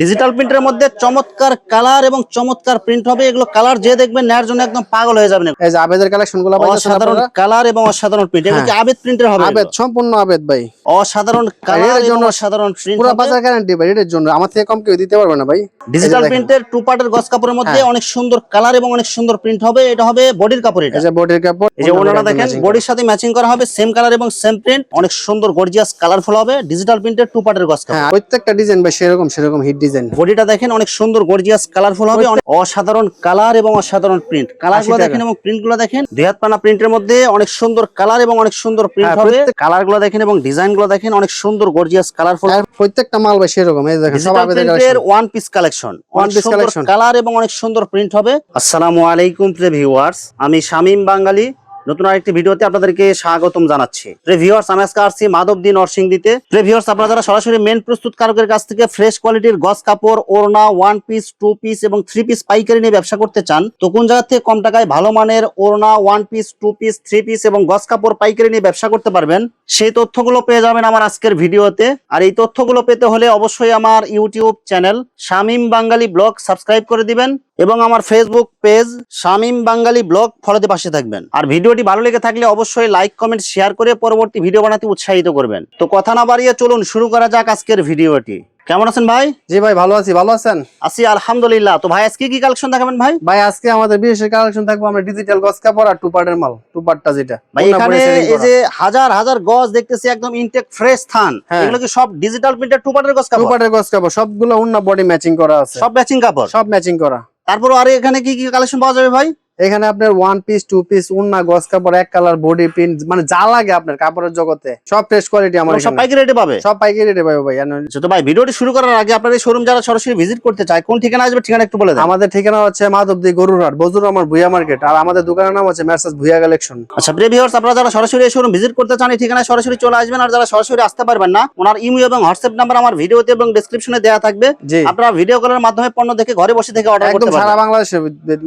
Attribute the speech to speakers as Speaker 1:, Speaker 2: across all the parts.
Speaker 1: Digital প্রিন্টের মধ্যে চমৎকার কালার এবং চমৎকার প্রিন্ট হবে। এগুলো কালার যে দেখবেন নেয়ার জন্য একদম পাগল হয়ে যাবেন।
Speaker 2: এই যে আবেদের কালেকশনগুলো
Speaker 1: অসাধারণ কালার এবং অসাধারণ প্রিন্ট এগুলো
Speaker 2: হ্যাঁ।
Speaker 1: আবেদ প্রিন্টের হবে?
Speaker 2: আবেদ সম্পূর্ণ আবেদ ভাই।
Speaker 1: অসাধারণ কালারের
Speaker 2: জন্য
Speaker 1: অসাধারণ প্রিন্ট
Speaker 2: পুরো বাজার গ্যারান্টি ভাই এটার জন্য। আমার থেকে কম কেউ দিতে পারবে না ভাই।
Speaker 1: ডিজিটাল। প্রিন্টের টু পার্টের গস কাপড়ের মধ্যে
Speaker 2: হ্যাঁ।
Speaker 1: অনেক সুন্দর কালার এবং অনেক সুন্দর প্রিন্ট হবে। এটা হবে বডির কাপড় এটা।
Speaker 2: এই যে বডির কাপড়
Speaker 1: এই যে ওনারা দেখেন বডির সাথে ম্যাচিং করা হবে সেম কালার এবং সেম প্রিন্ট অনেক সুন্দর গর্জিয়াস কালারফুল হবে। ডিজিটাল প্রিন্টের টু পার্টের গস কাপড়।
Speaker 2: প্রত্যেকটা ডিজাইন ভাই সেরকম সেরকম হিট ডিজাইন
Speaker 1: বডিটা দেখেন অনেক সুন্দর গর্জিয়াস কালারফুল হবে অনেক অসাধারণ কালার এবং অসাধারণ প্রিন্ট
Speaker 2: কালারগুলো
Speaker 1: দেখেন এবং প্রিন্টগুলো দেখেন দুই হাত পানা প্রিন্টের মধ্যে অনেক সুন্দর কালার এবং অনেক সুন্দর প্রিন্ট
Speaker 2: হ্যাঁ,
Speaker 1: হবে।
Speaker 2: প্রত্যেক-
Speaker 1: কালারগুলো দেখেন এবং ডিজাইনগুলো দেখেন অনেক সুন্দর গর্জিয়াস কালারফুল
Speaker 2: প্রত্যেকটা মাল ভাই সেরকম এই দেখেন সব
Speaker 1: প্রিন্টের
Speaker 2: collection
Speaker 1: one piece collection
Speaker 2: One piece collection।
Speaker 1: Colour এবং অনেক সুন্দর প্রিন্ট হবে। আসসালামু আলাইকুম প্রিয় ভিউয়ার্স আমি শামীম বাঙালি নতুন আরেকটি ভিডিওতে আপনাদেরকে স্বাগতম জানাচ্ছি। প্রিয় ভিউয়ার্স আমি আজকে আসছি মাধবদী নরসিংদীতে। প্রিয় ভিউয়ার্স আপনারা যারা সরাসরি মেন প্রস্তুতকারকের কাছ থেকে ফ্রেশ কোয়ালিটির গস কাপড়, ওড়না ওয়ান পিস টু পিস এবং থ্রি পিস পাইকারি নিয়ে ব্যবসা করতে চান, তো কোন জায়গা থেকে কম টাকায় ভালো মানের ওড়না one piece two piece three piece এবং গস কাপড় পাইকারি নিয়ে ব্যবসা করতে পারবেন, সেই তথ্যগুলো পেয়ে যাবেন আমার আজকের ভিডিওতে। আর এই তথ্যগুলো পেতে হলে অবশ্যই আমার YouTube channel Shamim Bangali blog subscribe করে দিবেন এবং আমার Facebook page Shamim Bangali blog ফলোতে পাশে থাকবেন। আর ভিডিওটি ভালো লেগে থাকলে অবশ্যই লাইক কমেন্ট শেয়ার করে পরবর্তী ভিডিও বানাতে উৎসাহিত করবেন। তো কথা না বাড়িয়ে চলুন শুরু করা যাক আজকের ভিডিওটি। কেমন আছেন ভাই?
Speaker 2: জি ভাই ভালো আছি। ভালো আছেন?
Speaker 1: আছি আলহামদুলিল্লাহ। তো ভাই আজকে কি কালেকশন দেখাবেন ভাই?
Speaker 2: ভাই আজকে আমাদের বিশেষ কালেকশন থাকব আমরা ডিজিটাল গস কাপড় আর টু পার্টের মাল টু পার্টটা যেটা।
Speaker 1: ভাই এখানে এই যে হাজার হাজার গজ দেখতেছি একদম ইনটেক ফ্রেশ থান। এগুলো কি সব ডিজিটাল প্রিন্টের টু পার্টের গজ
Speaker 2: টু
Speaker 1: কাপড়?
Speaker 2: পার্টের গস কাপড় সবগুলো অন্য বডি ম্যাচিং করা আছে।
Speaker 1: সব ম্যাচিং কাপড়?
Speaker 2: সব ম্যাচিং করা।
Speaker 1: তারপর আর এখানে কি কি কালেকশন পাওয়া যাবে ভাই?
Speaker 2: এখানে আপনার ওয়ান পিস টু পিস উন্না গস কাপড় এক কালার বডি প্রিন্ট মানে যা লাগে আপনার কাপড়ের জগতে সব ফ্রেশ কোয়ালিটি আমার
Speaker 1: সব পাইকারি রেটে পাবে?
Speaker 2: সব পাইকারি রেটে পাবে ভাই
Speaker 1: আচ্ছা, তো ভাই ভিডিওটি শুরু করার আগে আপনার এই শোরুম যারা সরাসরি ভিজিট করতে চায় কোন ঠিকানা আসবে ঠিকানা একটু বলে দেন।
Speaker 2: আমাদের ঠিকানা হচ্ছে মাধবদী গরুরহাট বজুর আমার ভুইয়া মার্কেট আর আমাদের দোকানের নাম হচ্ছে মেসাজ ভুইয়া কালেকশন
Speaker 1: আচ্ছা প্রিয় ভিউয়ার্স আপনারা যারা সরাসরি এই শোরুম ভিজিট করতে চান এই ঠিকানায় সরাসরি চলে আসবেন আর যারা সরাসরি আসতে পারবেন না ওনার ইমেল এবং হোয়াটসঅ্যাপ নাম্বার আমার ভিডিওতে এবং ডেসক্রিপশনে দেওয়া থাকবে। আপনারা ভিডিও কলের মাধ্যমে পণ্য দেখে ঘরে বসে থেকে অর্ডার করতে
Speaker 2: সারা
Speaker 1: পারবেন।
Speaker 2: বাংলাদেশের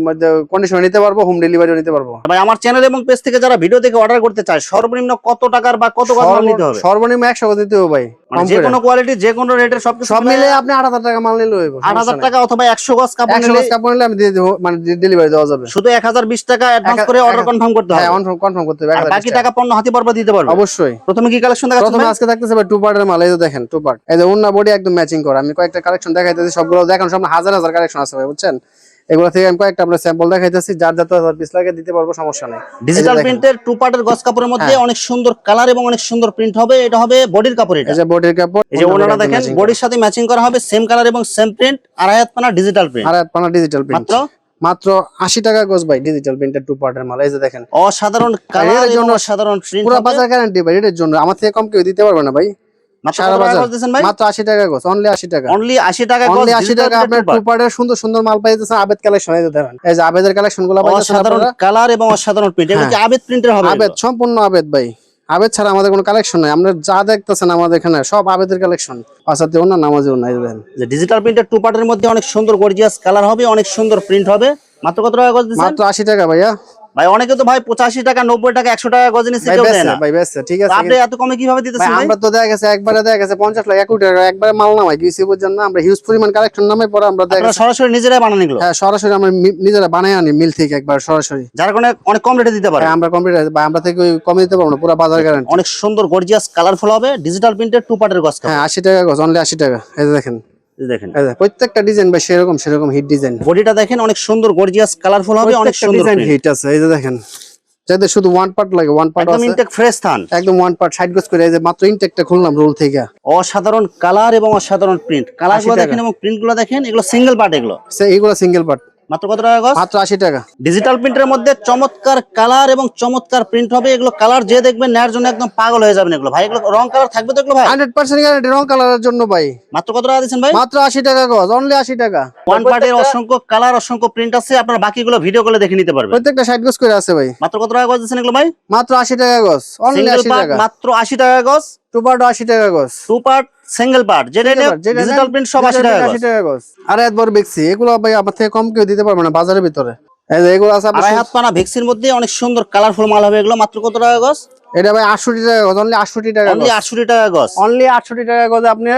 Speaker 2: মধ্যে কন্ডিশন নিতে পারব হোম ডেলিভারিও নিতে পারব।
Speaker 1: ভাই আমার চ্যানেল এবং পেজ থেকে যারা ভিডিও দেখে অর্ডার করতে চায় সর্বনিম্ন কত টাকার বা কত মাল নিতে হবে?
Speaker 2: সর্বনিম্ন একশো করে দিতে হবে ভাই
Speaker 1: মানে যে কোনো কোয়ালিটি যে কোনো রেটের সব
Speaker 2: সব মিলে আপনি আট হাজার টাকা মাল নিলে
Speaker 1: আট হাজার টাকা অথবা একশো গজ কাপড় নিলে
Speaker 2: গজ কাপড় নিলে আমি দিয়ে দেবো মানে ডেলিভারি দেওয়া যাবে।
Speaker 1: শুধু এক হাজার বিশ টাকা অ্যাডভান্স করে অর্ডার কনফার্ম করতে হবে
Speaker 2: হ্যাঁ
Speaker 1: হবে।
Speaker 2: কনফার্ম করতে হবে
Speaker 1: বাকি টাকা। পণ্য হাতে পর্ব দিতে পারবে।
Speaker 2: অবশ্যই।
Speaker 1: প্রথমে কি কালেকশন দেখাচ্ছেন
Speaker 2: প্রথমে আজকে থাকতেছে ভাই টু পার্টের মাল এই যে দেখেন টু পার্ট এই যে উন্না বডি একদম ম্যাচিং করা। আমি কয়েকটা কালেকশন দেখাইতেছি সবগুলো দেখেন সব হাজার হাজার কালেকশন আছে ভাই বুঝছেন? এগুলো থেকে আমি কয়েকটা আপনার স্যাম্পল দেখাইতেছি। যার যত পিস লাগে দিতে পারব সমস্যা নেই।
Speaker 1: ডিজিটাল প্রিন্টের টু পার্টের গস কাপড়ের মধ্যে
Speaker 2: হ্যাঁ।
Speaker 1: অনেক সুন্দর কালার এবং অনেক সুন্দর প্রিন্ট হবে। এটা হবে বডির কাপড় এটা।
Speaker 2: এই যে বডির কাপড়
Speaker 1: এই যে ওনারা দেখেন বডির সাথে ম্যাচিং করা হবে সেম কালার এবং সেম প্রিন্ট আড়াই হাত পানা ডিজিটাল প্রিন্ট
Speaker 2: আর এক পানা ডিজিটাল প্রিন্ট
Speaker 1: মাত্র?
Speaker 2: মাত্র আশি টাকা গজ ভাই ডিজিটাল প্রিন্টের টু পার্টের মাল। এই যে দেখেন।
Speaker 1: অসাধারণ কালারের
Speaker 2: জন্য
Speaker 1: অসাধারণ প্রিন্ট
Speaker 2: পুরো বাজার গ্যারান্টি ভাই এটার জন্য। আমার থেকে কম কেউ দিতে পারবে না ভাই। সারা বাজার। মাত্র আশি টাকা গজ অনলি আশি টাকা।
Speaker 1: অনলি আশি টাকা
Speaker 2: অনলি আশি টাকা আপনার টু সুন্দর সুন্দর মাল পাইতেছেন আবেদ কালেকশন এই দেখেন এই যে আবেদের কালেকশনগুলো পাইতেছেন
Speaker 1: অসাধারণ কালার এবং অসাধারণ প্রিন্ট
Speaker 2: হ্যাঁ।
Speaker 1: আবেদ প্রিন্টের হবে
Speaker 2: আবেদ সম্পূর্ণ আবেদ ভাই। আবেদ ছাড়া আমাদের কোনো কালেকশন নাই। যা দেখতেছেন আমাদের এখানে সব আবেদের কালেকশন পাশাতে অন্য নামাজেও নাই দেখেন।
Speaker 1: যে ডিজিটাল প্রিন্টের টু পার্টের মধ্যে অনেক সুন্দর গর্জিয়াস কালার হবে অনেক সুন্দর প্রিন্ট হবে। মাত্র কত টাকা
Speaker 2: মাত্র আশি টাকা ভাইয়া।
Speaker 1: ভাই অনেকে তো ভাই পঁচাশি টাকা নব্বই টাকা একশো টাকা গজ নিচ্ছে কেউ দেয় না।
Speaker 2: ভাই বেচছে ঠিক আছে
Speaker 1: আপনি এত কমে কীভাবে দিতেছেন
Speaker 2: আমরা তো দেখা গেছে একবারে দেখা গেছে পঞ্চাশ লাখ এক কোটি টাকা একবারে মাল নামাই বুঝছেন না আমরা হিউজ পরিমাণ কালেকশন নামাই পরে আমরা দেখা
Speaker 1: সরাসরি নিজেরাই বানান এগুলো?
Speaker 2: হ্যাঁ সরাসরি আমরা নিজেরা বানাই আনি মিল থেকে একবার সরাসরি।
Speaker 1: যার কারণে অনেক কম রেটে দিতে পারে।
Speaker 2: হ্যাঁ, আমরা কম্পিউটার বা আমরা থেকে কমে দিতে পারব না পুরো বাজার গ্যারান্টি
Speaker 1: অনেক সুন্দর গর্জিয়াস কালারফুল হবে ডিজিটাল প্রিন্টের টু পার্টের গজ
Speaker 2: হ্যাঁ আশি টাকা গজ অনলি আশি টাকা এই দেখেন।
Speaker 1: দেখেন।
Speaker 2: প্রত্যেকটা ডিজাইন ভাই সেরকম সেরকম হিট ডিজাইন
Speaker 1: বডিটা দেখেন অনেক সুন্দর গর্জিয়াস কালারফুল হবে অনেক সুন্দর
Speaker 2: ডিজাইন হিট আছে এই যে দেখেন। যাতে শুধু ওয়ান পার্ট লাগে ওয়ান পার্ট
Speaker 1: একদম ইনটেক ফ্রেশ থান
Speaker 2: একদম ওয়ান পার্ট সাইড গোজ করে এই যে মাত্র ইনটেকটা খুললাম রোল থেকে।
Speaker 1: অসাধারণ কালার এবং অসাধারণ প্রিন্ট
Speaker 2: কালারগুলো
Speaker 1: দেখেন এবং প্রিন্টগুলো দেখেন এগুলো সিঙ্গেল পার্ট এগুলো।
Speaker 2: সে এইগুলো সিঙ্গেল পার্ট
Speaker 1: মাত্র কত টাকা গজ?
Speaker 2: মাত্র আশি টাকা।
Speaker 1: ডিজিটাল প্রিন্টের মধ্যে চমৎকার কালার এবং চমৎকার প্রিন্ট হবে। এগুলো কালার যে দেখবেন নেয়ার জন্য একদম পাগল হয়ে যাবেন এগুলো। ভাই এগুলো রং কালার থাকবে তো এগুলো ভাই?
Speaker 2: হান্ড্রেড পার্সেন্ট গ্যারান্টি রং কালারের জন্য ভাই।
Speaker 1: মাত্র কত টাকা দিচ্ছেন ভাই?
Speaker 2: মাত্র আশি টাকা গজ অনলি আশি টাকা।
Speaker 1: ওয়ান পার্টের অসংখ্য কালার অসংখ্য প্রিন্ট আছে। আপনারা বাকিগুলো ভিডিও করে দেখে নিতে পারবেন।
Speaker 2: প্রত্যেকটা সাইড গোজ করে আছে ভাই।
Speaker 1: মাত্র কত টাকা গজ দিচ্ছেন এগুলো ভাই?
Speaker 2: মাত্র আশি টাকা গজ অনলি আশি টাকা।
Speaker 1: মাত্র আশি টাকা গজ।
Speaker 2: টু পার্ট আশি টাকা গজ।
Speaker 1: টু পার্ট সিঙ্গেল পার্ট যেটা ডিজিটাল প্রিন্ট সব আশি টাকা গজ।
Speaker 2: আশি টাকা গজ। আর একবার দেখছি এগুলো ভাই আমার থেকে কম কেউ দিতে পারবে না বাজারের ভিতরে। এই যে এগুলো আছে
Speaker 1: আড়াই হাত পানা ভ্যাকসিন মধ্যে অনেক সুন্দর কালারফুল মাল হবে এগুলো মাত্র কত টাকা গজ?
Speaker 2: এটা ভাই আটষট্টি টাকা গজ অনলি আটষট্টি টাকা
Speaker 1: অনলি আটষট্টি টাকা গজ।
Speaker 2: অনলি আটষট্টি টাকা গজ আপনি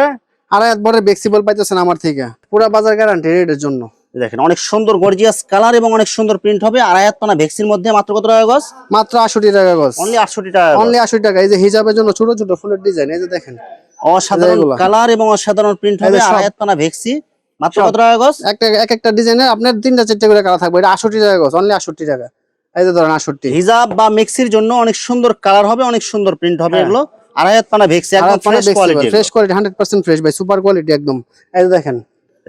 Speaker 2: আড়াই হাত বড় বেক্সিবল পাইতেছেন আমার থেকে। পুরা বাজার গ্যারান্টি রেটের জন্য।
Speaker 1: দেখেন অনেক সুন্দর গর্জিয়াস কালার এবং অনেক সুন্দর প্রিন্ট হবে। হাত পানা ভ্যাকসিন মধ্যে মাত্র কত টাকা গজ?
Speaker 2: মাত্র আষট্টি টাকা গজ।
Speaker 1: অনলি আটষট্টি টাকা
Speaker 2: অনলি আশি টাকা। এই যে হিজাবের জন্য ছোট ছোট ফুলের ডিজাইন এই যে দেখেন।
Speaker 1: অসাধারণ কালার এবং অসাধারণ প্রিন্ট হবে
Speaker 2: যে সব-
Speaker 1: আড়াই হাত পানা ভ্যাকসি মাত্র কত টাকা গজ?
Speaker 2: একটা এক একটা ডিজাইনের আপনার তিনটা চারটে করে কালার থাকবে। এটা আষট্টি টাকা গজ। অনলি আষট্টি টাকা। এই যে ধরেন আষট্টি
Speaker 1: হিজাব বা মেক্সির জন্য অনেক সুন্দর কালার হবে অনেক সুন্দর প্রিন্ট হবে
Speaker 2: হ্যাঁ।
Speaker 1: এগুলো। আড়াই হাত পানা ভ্যাকসি একদম fresh quality
Speaker 2: fresh quality hundred percent fresh ভাই। সুপার কোয়ালিটি একদম। এই যে দেখেন।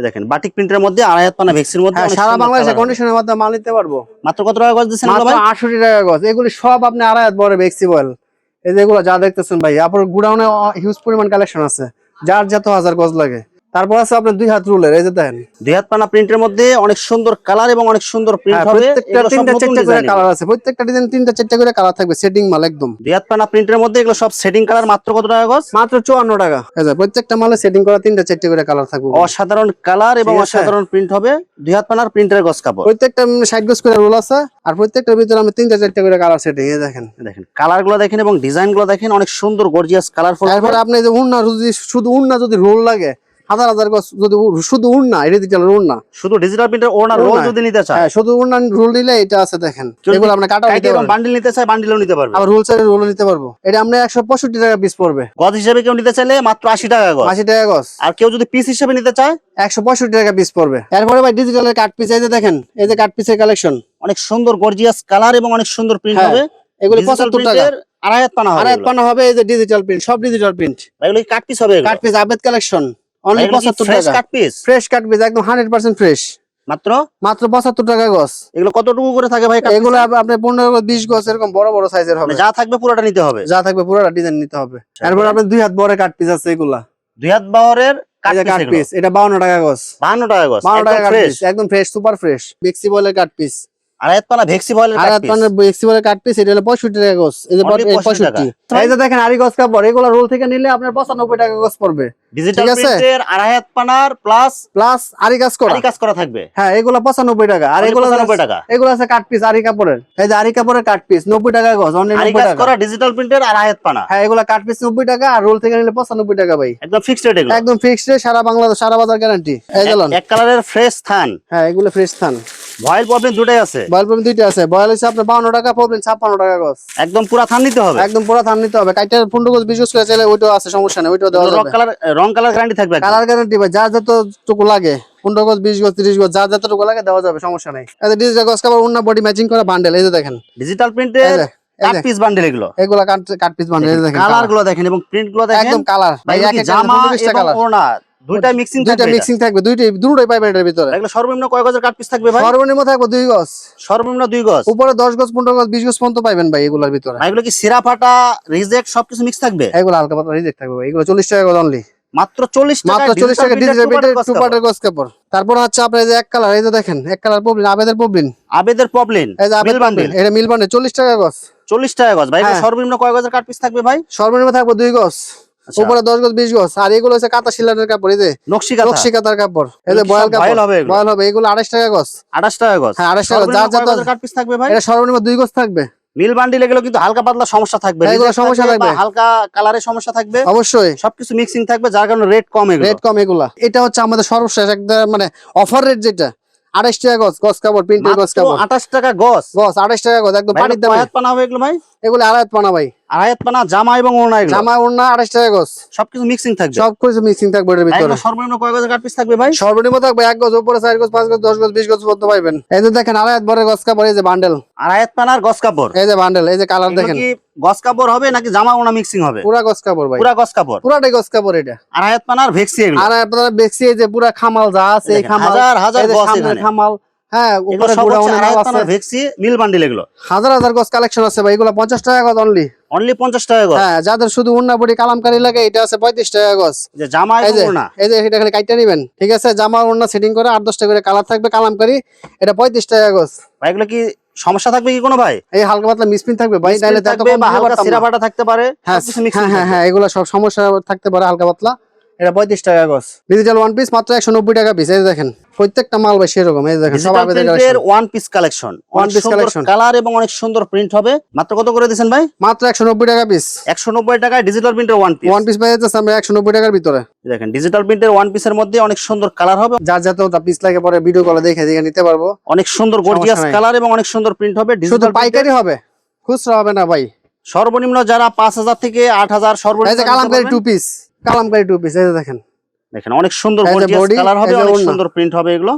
Speaker 1: দেখেন বাটিক প্রিন্টের মধ্যে আড়াই হাত পানা ভেক্সির মধ্যে
Speaker 2: হ্যাঁ সারা বাংলাদেশে কন্ডিশনের মাধ্যমে মাল নিতে পারব?
Speaker 1: মাত্র কত টাকা গজ দিচ্ছেন
Speaker 2: মাত্র টাকা গজ। এগুলি সব আপনি আড়াই হাত বড় বেক্সিবল এই যেগুলো যা দেখতেছেন ভাই আপনার গুডাউনে হিউজ পরিমাণ কালেকশন আছে। যার যত হাজার গজ লাগে। তারপর আছে আপনার দুই হাত রুলের এই যে দেখেন।
Speaker 1: দুই হাত পানা প্রিন্টের মধ্যে অনেক সুন্দর কালার এবং অনেক সুন্দর প্রিন্ট
Speaker 2: হ্যাঁ,
Speaker 1: হবে।
Speaker 2: প্রত্যেকটা তিনটা চারটে করে কালার আছে। প্রত্যেকটা ডিজাইন তিনটা চারটে করে কালার থাকবে সেটিং মাল একদম।
Speaker 1: দুই হাত পানা প্রিন্টের মধ্যে এগুলো সব সেটিং কালার মাত্র কত টাকা গজ?
Speaker 2: মাত্র চুয়ান্ন টাকা। এই যে প্রত্যেকটা মালে সেটিং করা তিনটা চারটা করে কালার থাকবে।
Speaker 1: অসাধারণ কালার এবং অসাধারণ প্রিন্ট হবে দুই হাত পানার প্রিন্টের গজ কাপড়।
Speaker 2: প্রত্যেকটা ষাট গজ করে রোল আছে আর প্রত্যেকটার ভিতরে আমি তিনটা চারটা করে কালার সেটিং এই দেখেন।
Speaker 1: দেখেন কালারগুলো দেখেন এবং ডিজাইনগুলো দেখেন অনেক সুন্দর গর্জিয়াস কালারফুল
Speaker 2: তারপরে আপনি যে উন্না যদি শুধু উন্না যদি রোল লাগে হাজার হাজার গজ যদি শুধু উড়না এটা দিতে উড়না।
Speaker 1: শুধু ডিজিটাল প্রিন্টের ওনার রোল
Speaker 2: ওড়না।
Speaker 1: যদি নিতে চায়?
Speaker 2: হ্যাঁ শুধু উড়না রোল দিলে এটা আছে দেখেন। এগুলো আপনি কাটা নিতে পারবেন
Speaker 1: বান্ডিল নিতে চায় বান্ডিলও নিতে পারবে।
Speaker 2: আবার রোল সাইডে রোল নিতে পারব। এটা আমরা একশো পঁয়ষট্টি টাকা পিস পড়বে।
Speaker 1: গজ হিসেবে কেউ নিতে চাইলে মাত্র আশি টাকা গজ
Speaker 2: আশি টাকা গজ
Speaker 1: আর কেউ যদি পিস হিসেবে নিতে চায়?
Speaker 2: একশো পঁয়ষট্টি টাকা পিস পড়বে। এরপরে ভাই ডিজিটালের কাট পিস এই যে দেখেন এই যে কাট পিসের কালেকশন
Speaker 1: অনেক সুন্দর গর্জিয়াস কালার এবং অনেক সুন্দর প্রিন্ট
Speaker 2: হ্যাঁ,
Speaker 1: হবে।
Speaker 2: এগুলি
Speaker 1: Digital
Speaker 2: পঁচাত্তর টাকা।
Speaker 1: আড়াই হাত পানা হবে
Speaker 2: এক পানা হবে এই যে ডিজিটাল প্রিন্ট সব ডিজিটাল প্রিন্ট
Speaker 1: এগুলো কাট পিস হবে
Speaker 2: কাট পিস আবেদ কালেকশন পঁচাত্তর
Speaker 1: ফ্রেশ
Speaker 2: টাকা।
Speaker 1: Cut piece
Speaker 2: fresh cut piece একদম হান্ড্রেড পার্সেন্ট ফ্রেশ
Speaker 1: মাত্র?
Speaker 2: মাত্র পঁচাত্তর টাকা গজ
Speaker 1: এগুলো কতটুকু করে থাকে ভাই
Speaker 2: এগুলো
Speaker 1: এ?
Speaker 2: আপ- আপনার পনেরো বিশ গজ এরকম বড় বড় সাইজের হবে।
Speaker 1: মানে যা থাকবে পুরোটা নিতে হবে?
Speaker 2: যা থাকবে পুরোটা ডিজাইন নিতে হবে। এরপর আপনার দুই হাত বড় কাট পিস আছে এগুলা।
Speaker 1: দুই হাত বাহরের কাট পিস
Speaker 2: এটা বাউন্ন টাকা গজ
Speaker 1: বাহান্ন টাকা গজ
Speaker 2: বাউন্ন টাকা কাট
Speaker 1: ফ্রেশ
Speaker 2: একদম ফ্রেশ সুপার ফ্রেশ বেক্সি বলের কাট পিস
Speaker 1: পানা ভেক্সি পিস
Speaker 2: বলের কাট পিস এটা হলো টাকা গজ। এই যে
Speaker 1: 65
Speaker 2: এই যে দেখেন আড়ি গজ কাপড় এগুলো রোল থেকে নিলে আপনার পঁচানব্বই টাকা গজ পড়বে।
Speaker 1: ডিজিটাল প্রিন্টের আড়াই পানার প্লাস
Speaker 2: প্লাস আড়ি কাজ করা।
Speaker 1: আরি কাজ করা থাকবে।
Speaker 2: হ্যাঁ এগুলো টাকা। আর
Speaker 1: Only
Speaker 2: এগুলো
Speaker 1: 95 টাকা।
Speaker 2: এগুলো আছে কাট পিস আড়ি কাপড়ের। এই যে আড়ি কাপড়ের কাট পিস নব্বই টাকা গজ অনলি
Speaker 1: আরি কাজ করা ডিজিটাল প্রিন্টের পানা
Speaker 2: হ্যাঁ এগুলো কাট পিস নব্বই টাকা আর রোল থেকে নিলে পঁচানব্বই টাকা ভাই।
Speaker 1: একদম ফিক্সড রেট এগুলো।
Speaker 2: একদম ফিক্সড সারা বাংলাদেশ সারা বাজার গ্যারান্টি এই গেলাম
Speaker 1: এক কালারের ফ্রেশ থান
Speaker 2: হ্যাঁ এগুলো ফ্রেশ থান
Speaker 1: ভয়েল প্রবলেম দুটাই আছে।
Speaker 2: প্রবলেম দুইটা আছে। বয়েল হচ্ছে আপনার বাউন্ন টাকা প্রবলেম ছাপ্পান্ন টাকা গজ।
Speaker 1: একদম পুরা থান নিতে হবে?
Speaker 2: একদম পুরো থান নিতে হবে। কাইটার পনেরো গজ বিশ করে চাইলে ওইটাও আছে সমস্যা নেই ওইটাও দেওয়া
Speaker 1: রং
Speaker 2: যাবে।
Speaker 1: কালার রং কালার গ্যারান্টি থাকবে
Speaker 2: কালার গ্যারান্টি ভাই যতটুকু লাগে পনেরো গজ বিশ গজ তিরিশ গজ যার যতটুকু লাগে দেওয়া যাবে সমস্যা নেই। এই ডিজিটাল গজ কাপড় অন্য বডি ম্যাচিং করা বান্ডেল এই যে দেখেন।
Speaker 1: ডিজিটাল
Speaker 2: এই
Speaker 1: প্রিন্টের কাট পিস বান্ডেল এগুলো।
Speaker 2: এগুলা কাট পিস বান্ডেল দেখেন
Speaker 1: কালারগুলো দেখেন এবং প্রিন্টগুলো দেখেন।
Speaker 2: একদম কালার
Speaker 1: ভাই জামা এবং ওড়না? দুইটা মিক্সিং
Speaker 2: দুইটা মিক্সিং থাকবে দুইটাই দুটোই ভিতরে।
Speaker 1: এগুলো সর্বনিম্ন কয় গজের কাট পিস থাকবে ভাই?
Speaker 2: সর্বনিম্ন থাকবে দুই গজ।
Speaker 1: সর্বনিম্ন দুই গজ?
Speaker 2: উপরে দশ গজ পনেরো গজ বিশ গজ পর্যন্ত পাইবেন ভাই এগুলোর ভিতরে।
Speaker 1: এগুলো কি সিরা ফাটা রিজেক্ট সবকিছু মিক্স থাকবে?
Speaker 2: এগুলো হালকা পাতলা রিজেক্ট থাকবে ভাই। এগুলো চল্লিশ টাকা গজ অনলি
Speaker 1: মাত্র চল্লিশ
Speaker 2: মাত্র চল্লিশ টাকা ডিজিটাল টু পার্টের গজ কাপড়। তারপর হচ্ছে আপনার এই যে এক কালার এই যে দেখেন এক কালার প্রবলেম আবেদের প্রবলেম
Speaker 1: আবেদের প্রবলেম
Speaker 2: এই যে আবেদ বান্ডেল এটা মিল বান্ডেল চল্লিশ টাকা গজ।
Speaker 1: চল্লিশ টাকা গজ। ভাই
Speaker 2: হ্যাঁ।
Speaker 1: সর্বনিম্ন কয় গজের কাট পিস থাকবে ভাই?
Speaker 2: সর্বনিম্ন থাকবে দুই গজ। উপরে দশ গজ বিশ গজ। আর এগুলো হচ্ছে কাতা কাপড় এই যে
Speaker 1: নকশি
Speaker 2: কাতার কাপড়। এই যে বয়াল কাপড়।
Speaker 1: বয়েল হবে। এগুলো।
Speaker 2: আড়াইশ টাকা গজ।
Speaker 1: আঠাশ টাকা গজ?
Speaker 2: হ্যাঁ আড়াইশ টাকা। যার
Speaker 1: কয়
Speaker 2: যত
Speaker 1: কাট পিস থাকবে ভাই?
Speaker 2: এটা সর্বনিম্ন দুই গজ থাকবে।
Speaker 1: মিল বান্ডিল এগুলো কিন্তু হালকা পাতলা সমস্যা থাকবে।
Speaker 2: হ্যাঁ, এগুলো সমস্যা
Speaker 1: থাকবে হালকা কালারের সমস্যা থাকবে।
Speaker 2: অবশ্যই।
Speaker 1: সবকিছু মিক্সিং থাকবে যার কারণে রেট কম এগুলো।
Speaker 2: রেট কম এগুলা। এটা হচ্ছে আমাদের সর্বশেষ একদম মানে অফার রেট যেটা। আড়াইশ টাকা গজ গজ কাপড় প্রিন্টের গজ কাপড়।
Speaker 1: আঠাশ টাকা গজ?
Speaker 2: গজ আড়াইশ টাকা গজ একদম পানির দামে।
Speaker 1: পানা হবে এগুলো ভাই?
Speaker 2: এগুলো আড়াই পানা ভাই।
Speaker 1: আড়াই পানা জামা এবং ওড়না
Speaker 2: জামা ওড়না আড়াইশ টাকা গজ।
Speaker 1: সবকিছু মিক্সিং থাকবে?
Speaker 2: সব কিছু মিক্সিং থাকবে ভিতরে।
Speaker 1: সর্বনিম্ন কয় গজের কাট পিস থাকবে ভাই?
Speaker 2: সর্বনিম্ন থাকবে এক গজ উপরে চার গজ পাঁচ গজ দশ গজ বিশ গজ পর্যন্ত পাইবেন। এই যে দেখেন বড় গজ কাপড় এই যে বান্ডেল
Speaker 1: পানার গজ কাপড়?
Speaker 2: এই যে বান্ডেল এই যে কালার দেখেন।
Speaker 1: গজ কাপড় হবে নাকি জামা ওড়না মিক্সিং হবে?
Speaker 2: পুরা গজ কাপড় ভাই।
Speaker 1: পুরা গজ কাপড়?
Speaker 2: পুরাটাই গজ কাপড় এটা।
Speaker 1: আড়াই হাত পানার ভেক্সি এগুলো?
Speaker 2: আর আপনারা দেখছি এই যে পুরা খামাল যা আছে এই খামাল
Speaker 1: হাজার হাজার গজ এখানে।
Speaker 2: খামাল। হ্যাঁ উপরে
Speaker 1: সব
Speaker 2: গুড়া
Speaker 1: হচ্ছে আড়াই হাত
Speaker 2: আছে
Speaker 1: ভেক্সি মিল বান্ডিল এগুলো।
Speaker 2: হাজার হাজার গজ কালেকশন আছে ভাই এগুলো পঞ্চাশ টাকা গজ অনলি
Speaker 1: অনলি পঞ্চাশ টাকা গজ?
Speaker 2: হ্যাঁ যাদের শুধু উন্না বডি কালামকারি লাগে এটা আছে পঁয়ত্রিশ টাকা গজ।
Speaker 1: যে জামা
Speaker 2: এই
Speaker 1: এবং
Speaker 2: যে
Speaker 1: ওড়না
Speaker 2: এই যে এটা খালি কাইটা নিবেন ঠিক আছে? জামা সেটিং করে করে কালার থাকবে কালামকারি। এটা পঁয়ত্রিশ টাকা গজ।
Speaker 1: ভাই এগুলো কি সমস্যা থাকবে কি কোনো ভাই?
Speaker 2: এই হালকা পাতলা মিসপিন থাকবে ভাই
Speaker 1: থাকবে বা হালকা থাকতে পারে
Speaker 2: হ্যাঁ হ্যাঁ হ্যাঁ হ্যাঁ এগুলো সব সমস্যা থাকতে পারে হালকা পাতলা। এটা পঁয়ত্রিশ টাকা গজ। ডিজিটাল ওয়ান পিস মাত্র একশো নব্বই টাকা পিস এই দেখেন প্রত্যেকটা মাল ভাই সেরকম এই দেখেন সব
Speaker 1: ডিজিটাল
Speaker 2: আবেদন
Speaker 1: প্রিন্টের one piece collection
Speaker 2: One piece collection।
Speaker 1: Colour এবং অনেক সুন্দর প্রিন্ট হবে। মাত্র কত করে দিচ্ছেন ভাই?
Speaker 2: মাত্র একশো নব্বই টাকা পিস
Speaker 1: একশো নব্বই টাকায় ডিজিটাল প্রিন্টের ওয়ান পিস
Speaker 2: ওয়ান পিস পাই যাচ্ছে আমরা একশো নব্বই টাকার ভিতরে।
Speaker 1: দেখেন ডিজিটাল প্রিন্টের ওয়ান পিসের মধ্যে অনেক সুন্দর কালার হবে।
Speaker 2: যার যাতে পিস লাগে পরে ভিডিও কলে দেখে দেখে নিতে পারব।
Speaker 1: অনেক সুন্দর গর্জিয়াস কালার এবং অনেক সুন্দর প্রিন্ট হবে।
Speaker 2: শুধু
Speaker 1: ডিজিটাল
Speaker 2: পাইকারি হবে খুচরা হবে না ভাই।
Speaker 1: সর্বনিম্ন যারা পাঁচ হাজার থেকে আট হাজার সর্বনিম্ন
Speaker 2: kalamkari. Two piece kalamkari two piece এই দেখেন।
Speaker 1: দেখেন অনেক সুন্দর
Speaker 2: বডি
Speaker 1: গর্জিয়াস কালার হবে অনেক সুন্দর প্রিন্ট হবে এগুলো।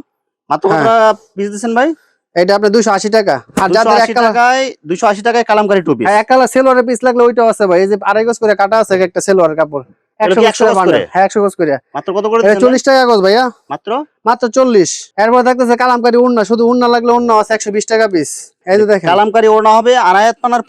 Speaker 1: মাত্র কত
Speaker 2: হ্যাঁ।
Speaker 1: পিস দিবেন ভাই?
Speaker 2: এটা আপনার দুশো আশি টাকা। আর যাদের এক
Speaker 1: টাকায় দুশো আশি টাকায় কালামকারি টু পিস
Speaker 2: হ্যাঁ, এক কালার সেলোয়ারের পিস লাগলে ওইটাও আছে ভাই। এই যে আড়াই গজ করে কাটা আছে একটা সেলোয়ার কাপড়।
Speaker 1: এটা
Speaker 2: একশো
Speaker 1: কি
Speaker 2: গজ
Speaker 1: 100
Speaker 2: করে
Speaker 1: গজ করে?
Speaker 2: হ্যাঁ একশো গজ করে।
Speaker 1: মাত্র কত করে
Speaker 2: এটা
Speaker 1: দিচ্ছেন ভাই?
Speaker 2: চল্লিশ টাকা গজ ভাইয়া।
Speaker 1: মাত্র?
Speaker 2: মাত্র চল্লিশ। এরপর থাকতেছে কালামকারি উন্না শুধু উন্না লাগলে উন্না আছে একশো বিশ টাকা পিস এই যে দেখেন।
Speaker 1: কালামকারি ওড়না হবে আড়াইয়াত পানার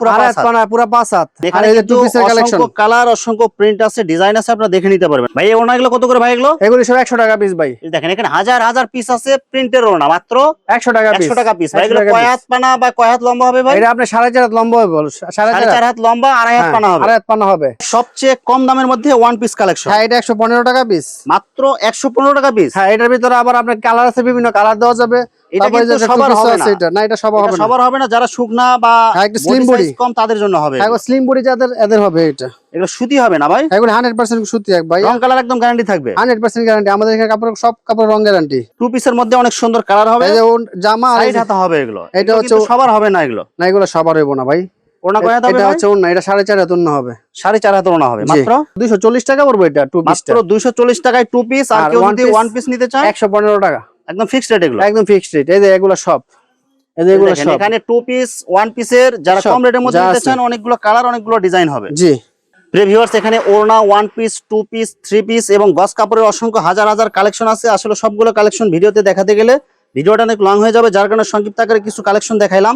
Speaker 1: পুরো
Speaker 2: পাঁচ হাত।
Speaker 1: এখানে কিন্তু অসংখ্য কালার অসংখ্য প্রিন্ট আছে ডিজাইন আছে আপনারা দেখে নিতে পারবেন। ভাই এই ওড়নাগুলো কত করে ভাই এগুলো?
Speaker 2: এগুলি সব একশো টাকা পিস ভাই।
Speaker 1: দেখেন এখানে হাজার হাজার পিস আছে প্রিন্টের ওড়না মাত্র
Speaker 2: একশো টাকা পিস
Speaker 1: একশো টাকা পিস ভাই এগুলো কয় হাত পানা বা কয় হাত লম্বা হবে ভাই?
Speaker 2: এটা সাড়ে চার হাত লম্বা হবে বল সাড়ে
Speaker 1: সাড়ে
Speaker 2: চার
Speaker 1: চার হাত লম্বা আড়াই হাত
Speaker 2: হ্যাঁ,
Speaker 1: পানা হবে।
Speaker 2: আড়াই হাত পানা হবে।
Speaker 1: সবচেয়ে কম দামের মধ্যে ওয়ান পিস কালেকশন
Speaker 2: হ্যাঁ এটা একশো পনেরো টাকা পিস
Speaker 1: মাত্র একশো পনেরো টাকা পিস
Speaker 2: হ্যাঁ এটার ভিতরে আবার আপনার কালার আছে বিভিন্ন কালার দেওয়া যাবে।
Speaker 1: এটা কিন্তু সবার হবে না।
Speaker 2: এটা না এটা সবার হবে না।
Speaker 1: সবার হবে না যারা শুকনা বা
Speaker 2: হ্যাঁ, একটু
Speaker 1: body
Speaker 2: slim
Speaker 1: কম তাদের জন্য হবে।
Speaker 2: হ্যাঁ স্লিম বডি যাদের এদের হবে এটা।
Speaker 1: এগুলো সুতি হবে না ভাই?
Speaker 2: এগুলো সুতি এক ভাই।
Speaker 1: রং কালার একদম গ্যারান্টি থাকবে।
Speaker 2: গ্যারান্টি আমাদের এখানে কাপড় সব কাপড় রং গ্যারান্টি
Speaker 1: টু পিসের মধ্যে অনেক সুন্দর কালার হবে।
Speaker 2: এই জামা আর এই
Speaker 1: হাতা হবে এগুলো।
Speaker 2: এটা হচ্ছে
Speaker 1: সবার হবে না এগুলো।
Speaker 2: না এগুলো সবার হইব না ভাই।
Speaker 1: ওড়না কয় হাত
Speaker 2: এটা হচ্ছে অন্য এটা সাড়ে চার হাত অন্য হবে।
Speaker 1: সাড়ে চার হাত ওড়না হবে মাত্র?
Speaker 2: দুইশো চল্লিশ টাকা পড়ব এটা টু। পিসটা
Speaker 1: মাত্র দুইশো চল্লিশ টাকায় টু পিস আর
Speaker 2: আর
Speaker 1: কেউ যদি ওয়ান পিস নিতে চায়?
Speaker 2: একশো পনেরো টাকা।
Speaker 1: একদম ফিক্সড রেট এগুলো?
Speaker 2: একদম ফিক্সড রেট এই যে এগুলো সব। এই যে এগুলো
Speaker 1: দেখেন,
Speaker 2: সব।
Speaker 1: এখানে টু পিস ওয়ান পিসের যারা
Speaker 2: সব,
Speaker 1: কম রেটের মধ্যে নিতে চান অনেকগুলো কালার অনেকগুলো ডিজাইন হবে।
Speaker 2: জি।
Speaker 1: এখানে ওড়না one piece two piece three piece এবং গস কাপড়ের অসংখ্য হাজার হাজার কালেকশন আছে। আসলে সবগুলো কালেকশন ভিডিওতে দেখাতে গেলে ভিডিওটা অনেক লং হয়ে যাবে। যার কারণে সংক্ষিপ্ত আকারে কিছু কালেকশন দেখাইলাম।